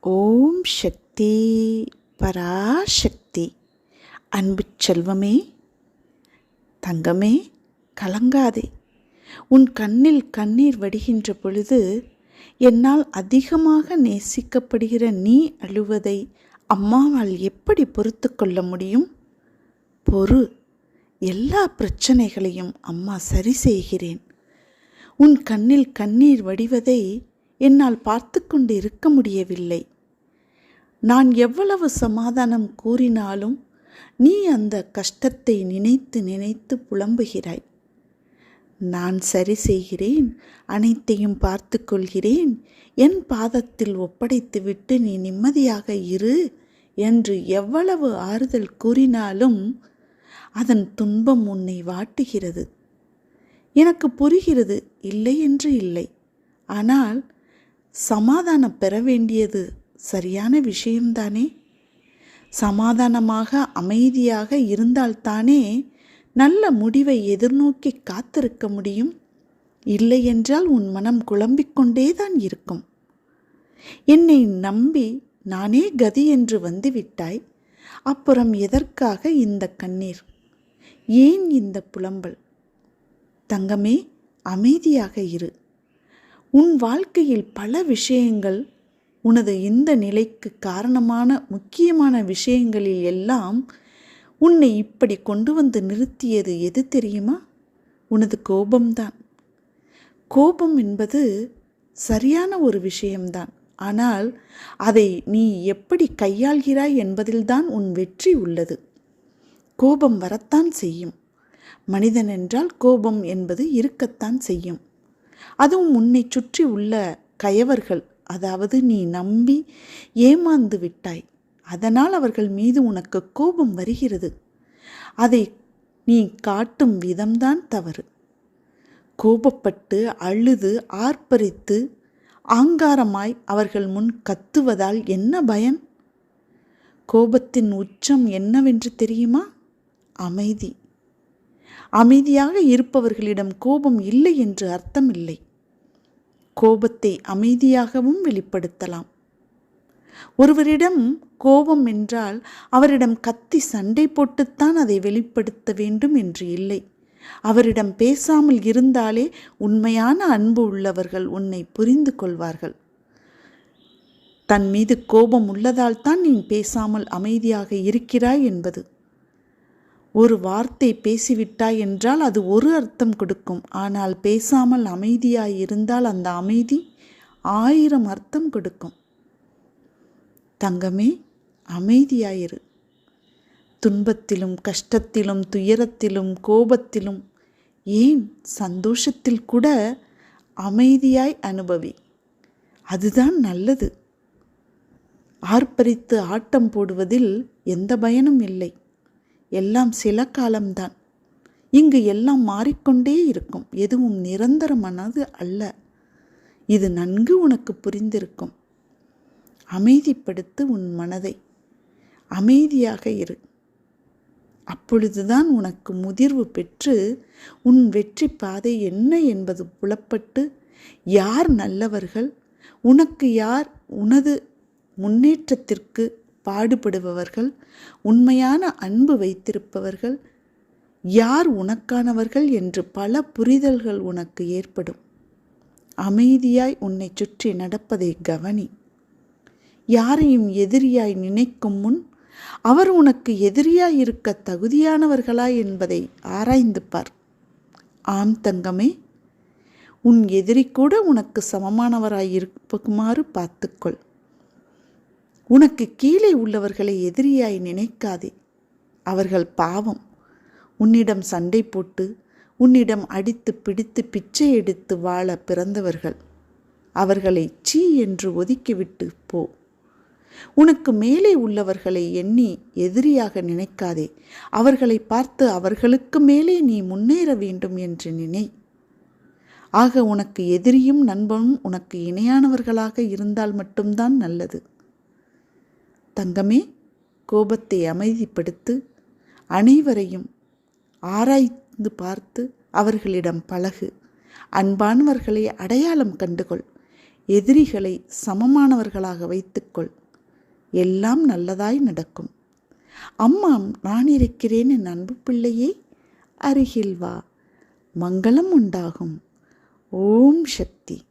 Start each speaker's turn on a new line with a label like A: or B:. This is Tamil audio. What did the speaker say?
A: ஓம் சக்தி பராசக்தி. அன்பு செல்வமே தங்கமே கலங்காதே. உன் கண்ணில் கண்ணீர் வடிகின்ற பொழுது என்னால் அதிகமாக நேசிக்கப்படுகிற நீ அழுவதை அம்மாவால் எப்படி பொறுத்து கொள்ள முடியும்? பொறு. எல்லா பிரச்சனைகளையும் அம்மா சரி செய்கிறேன். உன் கண்ணில் கண்ணீர் வடிவதை என்னால் பார்த்து கொண்டு இருக்க முடியவில்லை. நான் எவ்வளவு சமாதானம் கூறினாலும் நீ அந்த கஷ்டத்தை நினைத்து நினைத்து புலம்புகிறாய். நான் சரி செய்கிறேன் அனைத்தையும் பார்த்து கொள்கிறேன் என் பாதத்தில் ஒப்படைத்துவிட்டு நீ நிம்மதியாக இரு என்று எவ்வளவு ஆறுதல் கூறினாலும் அதன் துன்பம் உன்னை வாட்டுகிறது. எனக்கு புரிகிறது இல்லை என்று இல்லை. ஆனால் சமாதானம் பெற வேண்டியது சரியான விஷயம்தானே? சமாதானமாக அமைதியாக இருந்தால்தானே நல்ல முடிவை எதிர்நோக்கி காத்திருக்க முடியும்? இல்லை என்றால் உன் மனம் குழம்பிக்கொண்டே தான் இருக்கும். என்னை நம்பி நானே கதி என்று வந்துவிட்டாய். அப்புறம் எதற்காக இந்த கண்ணீர்? ஏன் இந்த புலம்பல்? தங்கமே அமைதியாக இரு. உன் வாழ்க்கையில் பல விஷயங்கள் உனது இந்த நிலைக்கு காரணமான முக்கியமான விஷயங்களில் எல்லாம் உன்னை இப்படி கொண்டு வந்து நிறுத்தியது எது தெரியுமா? உனது கோபம்தான். கோபம் என்பது சரியான ஒரு விஷயம்தான். ஆனால் அதை நீ எப்படி கையாள்கிறாய் என்பதில்தான் உன் வெற்றி உள்ளது. கோபம் வரத்தான் செய்யும். மனிதன் என்றால் கோபம் என்பது இருக்கத்தான் செய்யும். அதுவும் உன்னை சுற்றி உள்ள கயவர்கள். அதாவது நீ நம்பி ஏமாந்து விட்டாய். அதனால் அவர்கள் மீது உனக்கு கோபம் வருகிறது. அதை நீ காட்டும் விதம்தான் தவறு. கோபப்பட்டு அழுது ஆர்ப்பரித்து ஆங்காரமாய் அவர்கள் முன் கத்துவதால் என்ன பயன்? கோபத்தின் உச்சம் என்னவென்று தெரியுமா? அமைதி. அமைதியாக இருப்பவர்களிடம் கோபம் இல்லை என்று அர்த்தமில்லை. கோபத்தை அமைதியாகவும் வெளிப்படுத்தலாம். ஒருவரிடம் கோபம் என்றால் அவரிடம் கத்தி சண்டை போட்டுத்தான் அதை வெளிப்படுத்த வேண்டும் என்று இல்லை. அவரிடம் பேசாமல் இருந்தாலே உண்மையான அன்பு உள்ளவர்கள் உன்னை புரிந்து கொள்வார்கள். தன் மீது கோபம் உள்ளதால் தான் நீ பேசாமல் அமைதியாக இருக்கிறாய் என்பது. ஒரு வார்த்தை பேசிவிட்டாய் என்றால் அது ஒரு அர்த்தம் கொடுக்கும். ஆனால் பேசாமல் அமைதியாய் இருந்தால் அந்த அமைதி ஆயிரம் அர்த்தம் கொடுக்கும். தங்கமே அமைதியாயிரு. துன்பத்திலும் கஷ்டத்திலும் துயரத்திலும் கோபத்திலும் ஏன் சந்தோஷத்தில் கூட அமைதியாய் அனுபவி? அதுதான் நல்லது. ஆர்ப்பரித்து ஆட்டம் போடுவதில் எந்த பயனும் இல்லை. எல்லாம் சில காலம்தான். இங்கு எல்லாம் மாறிக்கொண்டே இருக்கும். எதுவும் நிரந்தரமானது அல்ல. இது நன்கு உனக்கு புரிந்திருக்கும். அமைதிப்படுத்து உன் மனதை. அமைதியாக இரு. அப்பொழுதுதான் உனக்கு முதிர்வு பெற்று உன் வெற்றி பாதை என்ன என்பது புலப்பட்டு யார் நல்லவர்கள்? உனக்கு யார் உனது முன்னேற்றத்திற்கு பாடுபடுபவர்கள் உண்மையான அன்பு வைத்திருப்பவர்கள் யார் உனக்கானவர்கள் என்று பல புரிதல்கள் உனக்கு ஏற்படும். அமைதியாய் உன்னை சுற்றி நடப்பதை கவனி. யாரையும் எதிரியாய் நினைக்கும் முன் அவர் உனக்கு எதிரியாய் இருக்க தகுதியானவர்களா என்பதை ஆராய்ந்து பார். ஆம் தங்கமே உன் எதிரி கூட உனக்கு சமமானவராய் இருக்குமாறு பார்த்துக்கொள். உனக்கு கீழே உள்ளவர்களை எதிரியாய் நினைக்காதே. அவர்கள் பாவம். உன்னிடம் சண்டை போட்டு உன்னிடம் அடித்து பிடித்து பிச்சை எடுத்து வாழ பிறந்தவர்கள். அவர்களை சீ என்று ஒதுக்கிவிட்டு போ. உனக்கு மேலே உள்ளவர்களை எண்ணி எதிரியாக நினைக்காதே. அவர்களை பார்த்து அவர்களுக்கு மேலே நீ முன்னேற வேண்டும் என்று நினை. ஆக உனக்கு எதிரியும் நண்பனும் உனக்கு இணையானவர்களாக இருந்தால் மட்டும்தான் நல்லது. தங்கமே கோபத்தை அமைதிப்படுத்து அனைவரையும் ஆராய்ந்து பார்த்து அவர்களிடம் பழகு. அன்பானவர்களை அடையாளம் கண்டுகொள். எதிரிகளை சமமானவர்களாக வைத்துக்கொள். எல்லாம் நல்லதாய் நடக்கும். அம்மா நான் இருக்கிறேன் என் அன்பு பிள்ளையே அருகில் வா. மங்களம் உண்டாகும். ஓம் சக்தி.